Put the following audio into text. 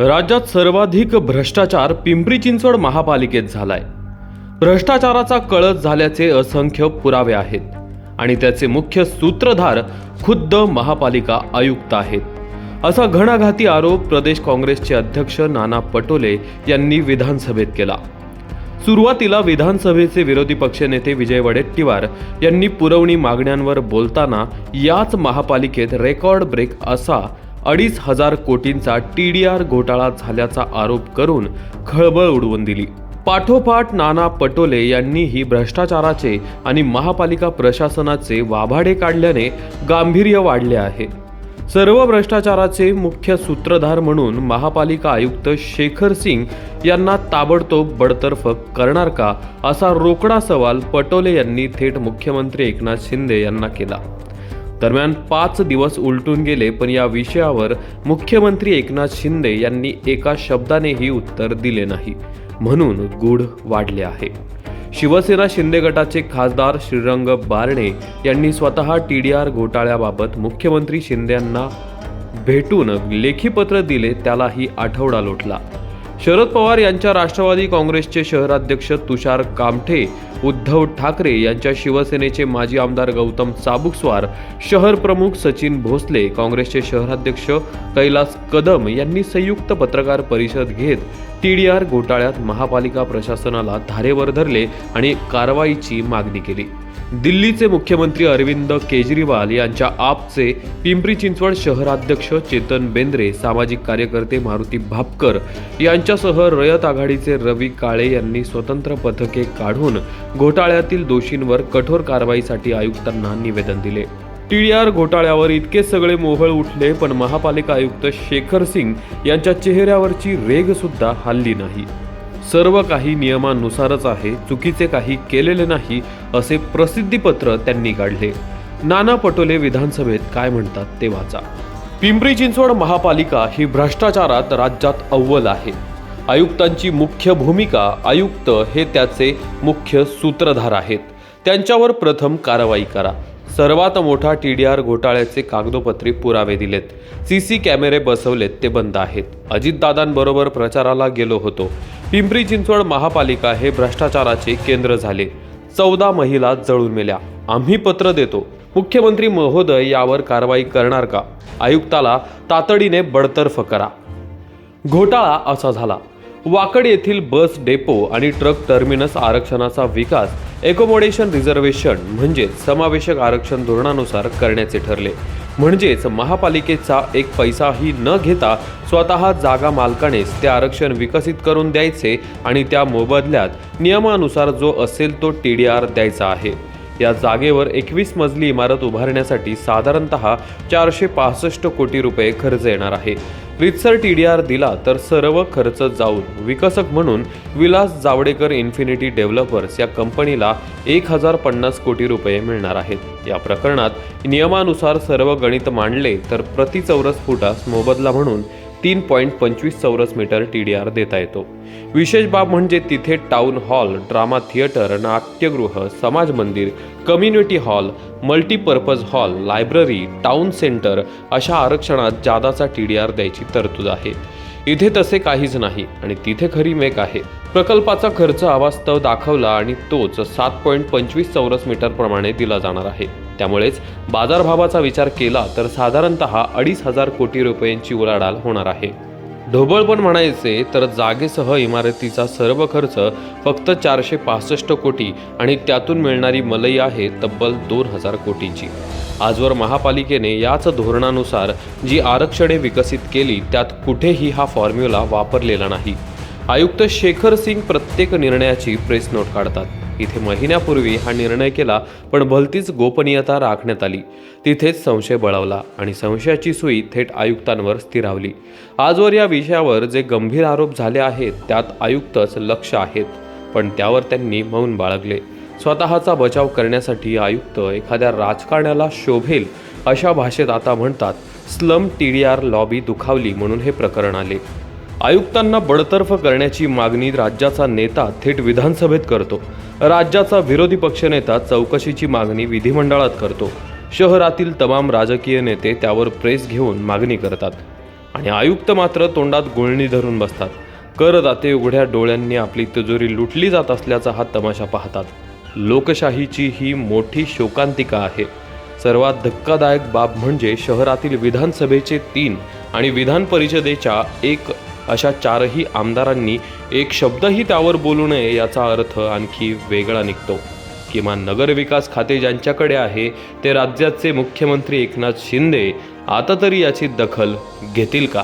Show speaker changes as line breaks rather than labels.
राज्यात सर्वाधिक भ्रष्टाचार पिंपरी चिंचवड महापालिकेत झालाय. भ्रष्टाचाराचा कळस झाल्याचे असंख्य पुरावे आहेत आणि त्याचे मुख्य सूत्रधार खुद्द महापालिका आयुक्त आहेत. असा घणाघाती आरोप प्रदेश काँग्रेसचे अध्यक्ष नाना पटोले यांनी विधानसभेत केला. सुरुवातीला विधानसभेचे विरोधी पक्षनेते विजय वडेट्टीवार यांनी पुरवणी मागण्यांवर बोलताना याच महापालिकेत रेकॉर्ड ब्रेक असा अडीच हजार कोटींचा टी डी आर घोटाळा झाल्याचा आरोप करून खळबळ उडवून दिली. पाठोपाठ नाना पटोले यांनीही भ्रष्टाचाराचे आणि महापालिका प्रशासनाचे वाभाडे काढल्याने गांभीर्य वाढले आहे. सर्व भ्रष्टाचाराचे मुख्य सूत्रधार म्हणून महापालिका आयुक्त शेखर सिंग यांना ताबडतोब बडतर्फ करणार का असा रोकडा सवाल पटोले यांनी थेट मुख्यमंत्री एकनाथ शिंदे यांना केला. दरम्यान पाच दिवस उलटून गेले पण या विषयावर मुख्यमंत्री एकनाथ शिंदे यांनी एका शब्दानेही उत्तर दिले नाही. म्हणून गूढ वाढले आहे. शिवसेना शिंदे गटाचे खासदार श्रीरंग बारणे यांनी स्वतः टी डी आर घोटाळ्याबाबत मुख्यमंत्री शिंदे यांना भेटून लेखी पत्र दिले त्यालाही आठवडा लोटला. शरद पवार यांच्या राष्ट्रवादी काँग्रेसचे शहराध्यक्ष तुषार कामठे उद्धव ठाकरे यांच्या शिवसेनेचे माजी आमदार गौतम चाबुकस्वार शहर प्रमुख सचिन भोसले काँग्रेसचे शहराध्यक्ष कैलास कदम यांनी संयुक्त पत्रकार परिषद घेत टी डी आर घोटाळ्यात महापालिका प्रशासनाला धारेवर धरले आणि कारवाईची मागणी केली. दिल्लीचे मुख्यमंत्री अरविंद केजरीवाल यांच्या आपचे पिंपरी चिंचवड शहराध्यक्ष चेतन बेंद्रे सामाजिक कार्यकर्ते मारुती भापकर यांच्यासह रयत आघाडीचे रवी काळे यांनी स्वतंत्र पथके काढून घोटाळ्यातील दोषींवर कठोर कारवाईसाठी आयुक्तांना निवेदन दिले. टीडीआर घोटाळ्यावर इतके सगळे मोहळ उठले पण महापालिका आयुक्त शेखर सिंग यांच्या चेहऱ्यावरची रेग सुद्धा हल्ली नाही. सर्व काही नियमानुसारच आहे चुकीचे काही केलेले नाही असे प्रसिद्धीपत्र त्यांनी काढले. नाना पटोले विधानसभेत काय म्हणतात ते वाचा. पिंपरी चिंचवड महापालिका ही भ्रष्टाचारात राज्यात अव्वल आहे. आयुक्तांची मुख्य भूमिका आयुक्त हे त्याचे मुख्य सूत्रधार आहेत. त्यांच्यावर प्रथम कारवाई करा. सर्वात मोठा टी डी आर घोटाळ्याचे कागदोपत्री पुरावे दिलेत. सी सी कॅमेरे बसवलेत ते बंद आहेत. अजितदादांबरोबर प्रचाराला गेलो होतो. पिंपरी चिंचवड महापालिका हे भ्रष्टाचाराचे केंद्र झाले. चौदा महिला जळून मेल्या. आम्ही पत्र देतो. मुख्यमंत्री महोदय यावर कारवाई करणार का? आयुक्ताला तातडीने बडतर्फ करा. घोटाळा असा झाला. वाकड येथील बस डेपो आणि ट्रक टर्मिनस आरक्षणाचा विकास एकोमोडेशन रिझर्वेशन म्हणजेच समावेशक आरक्षण धोरणानुसार करण्याचे ठरले. म्हणजेच महापालिकेचा एक पैसाही न घेता स्वतः जागा मालकानेच ते आरक्षण विकसित करून द्यायचे आणि त्या मोबदल्यात नियमानुसार जो असेल तो टी डी आर द्यायचा आहे. या जागेवर एकवीस मजली इमारत उभारण्यासाठी साधारणतः चारशे पासष्ट कोटी रुपये खर्च येणार आहे. रितसर टी डी आर दिला तर सर्व खर्च जाऊन विकसक म्हणून विलास जावडेकर इन्फिनिटी डेव्हलपर्स या कंपनीला एक हजार पन्नास कोटी रुपये मिळणार आहेत. या प्रकरणात नियमानुसार सर्व गणित मांडले तर प्रति चौरस फुटास मोबदला म्हणून तीन पॉईंट पंचवीस चौरस मीटर टी डी आर देता येतो. विशेष बाब म्हणजे तिथे टाउन हॉल ड्रामा थिएटर नाट्यगृह समाज मंदिर community hall multipurpose hall library town centre अशा आरक्षणात जादाचा टी डी आर द्यायची तरतूद आहे. इथे तसे काहीच नाही आणि तिथे खरी मेक आहे. प्रकल्पाचा खर्च अवास्तव दाखवला आणि तोच सात पॉईंट पंचवीस चौरस मीटरप्रमाणे दिला जाणार आहे. त्यामुळेच बाजारभावाचा विचार केला तर साधारणतः अडीच हजार कोटी रुपयांची उलाढाल होणार आहे. ढोबळ पण म्हणायचे तर जागेसह इमारतीचा सर्व खर्च फक्त चारशे पासष्ट कोटी आणि त्यातून मिळणारी मलई आहे तब्बल दोन हजार कोटीची. आजवर महापालिकेने याच धोरणानुसार जी आरक्षणे विकसित केली त्यात कुठेही हा फॉर्म्युला वापरलेला नाही. आयुक्त शेखर सिंग प्रत्येक निर्णयाची प्रेस नोट काढतात. इथे महिन्यापूर्वी हा निर्णय केला पण भलतीच गोपनीयता राखण्यात आली. तिथेच संशय बळवला आणि संशयाची सुई थेट आयुक्तांवर स्थिरावली. आजवर या विषयावर जे गंभीर आरोप झाले आहेत त्यात आयुक्तच लक्ष आहेत पण त्यावर त्यांनी मौन बाळगले. स्वतःचा बचाव करण्यासाठी आयुक्त एखाद्या राजकारण्याला शोभेल अशा भाषेत आता म्हणतात slum T D R lobby दुखावली म्हणून हे प्रकरण आले. आयुक्तांना बडतर्फ करण्याची मागणी राज्याचा नेता थेट विधानसभेत करतो. राज्याचा विरोधी पक्षनेता चौकशीची मागणी विधिमंडळात करतो. शहरातील तमाम राजकीय नेते त्यावर प्रेस घेऊन मागणी करतात. आणि आयुक्त मात्र तोंडात गुळणी धरून बसतात. करदाते उघड्या डोळ्यांनी आपली तिजोरी लुटली जात असल्याचा हा तमाशा पाहतात. लोकशाहीची ही मोठी शोकांतिका आहे. सर्वात धक्कादायक बाब म्हणजे शहरातील विधानसभेचे तीन आणि विधान परिषदेच्या एक अशा चारही आमदारांनी एक शब्दही त्यावर बोलू नये याचा अर्थ आणखी वेगळा निघतो. किमान नगरविकास खाते ज्यांच्याकडे आहे ते राज्याचे मुख्यमंत्री एकनाथ शिंदे आता तरी याची दखल घेतील का?